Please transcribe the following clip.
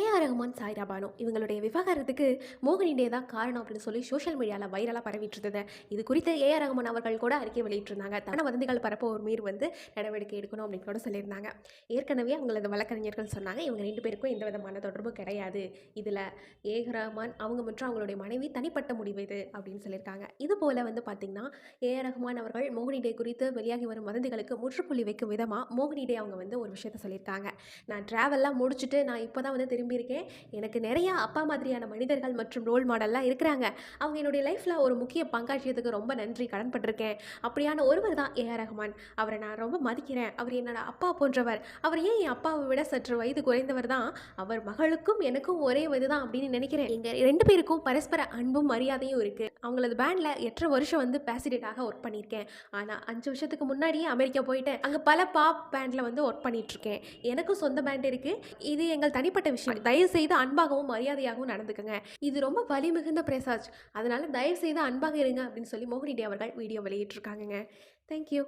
AR Rahman Saira Banu இவங்களுடைய விவகாரத்துக்கு மோகனிடே தான் காரணம் அப்படின்னு சொல்லி சோஷியல் மீடியாவில் வைரலாக பரவிட்டு இருந்தது. இது குறித்து ஏஆர் ரஹ்மான் அவர்கள் கூட அறிக்கை வெளியிட்டிருந்தாங்க. தன வதந்திகள் ஒரு மீறு வந்து நடவடிக்கை எடுக்கணும் அப்படின்னு கூட சொல்லியிருந்தாங்க. ஏற்கனவே அவங்களது வழக்கறிஞர்கள் சொன்னாங்க இவங்க ரெண்டு பேருக்கும் எந்த விதமான தொடர்பும் கிடையாது. இதில் ஏஆர் ரஹ்மான் அவங்க மற்றும் அவங்களுடைய மனைவி தனிப்பட்ட முடிவு இது அப்படின்னு சொல்லியிருக்காங்க. இது போல் வந்து பார்த்திங்கன்னா ஏஆர் ரஹ்மான் அவர்கள் மோகனிடே குறித்து வெளியாகி வரும் வதந்திகளுக்கு முற்றுப்புள்ளி வைக்கும் விதமாக மோகினி டே அவங்க வந்து ஒரு விஷயத்த சொல்லியிருக்காங்க. நான் ட்ராவல்லாம் முடிச்சுட்டு நான் இப்போ தான் வந்து விரும்பியிருக்கேன். எனக்கு நிறையா அப்பா மாதிரியான மனிதர்கள் மற்றும் ரோல் மாடல்லாம் இருக்கிறாங்க. அவங்க என்னுடைய லைஃப்பில் ஒரு முக்கிய பங்காற்றியதுக்கு ரொம்ப நன்றி கடன்பட்டிருக்கேன். அப்படியான ஒருவர் தான் ஏஆர் ரஹ்மான் அவரை நான் ரொம்ப மதிக்கிறேன். அவர் என்னோட அப்பா போன்றவர். அவர் ஏன் என் அப்பாவை விட சற்று வயது குறைந்தவர் தான்? அவர் மகளுக்கும் எனக்கும் ஒரே வயது தான் அப்படின்னு நினைக்கிறேன். எங்கள் ரெண்டு பேருக்கும் பரஸ்பர அன்பும் மரியாதையும் இருக்குது அவங்களது பேண்டில் எட்டரை வருஷம் வந்து பேசிடேட்டாக ஒர்க் பண்ணியிருக்கேன். ஆனால் அஞ்சு வருஷத்துக்கு முன்னாடியே அமெரிக்கா போயிட்டேன் அங்கே பல பாப் பேண்டில் வந்து ஒர்க் பண்ணிகிட்ருக்கேன் எனக்கும் சொந்த பேண்ட் இருக்குது இது எங்கள் தனிப்பட்ட விஷயம். தயவு செய்து அன்பாகவும் மரியாதையாகவும் நடந்துக்கங்க. இது ரொம்ப வலி மிகுந்த பிரசாஜ். அதனால தயவு செய்து அன்பாக இருங்க அப்படின்னு சொல்லி மோகினி டே அவர்கள் வீடியோ வெளியிட்டிருக்காங்கங்க. தேங்க்யூ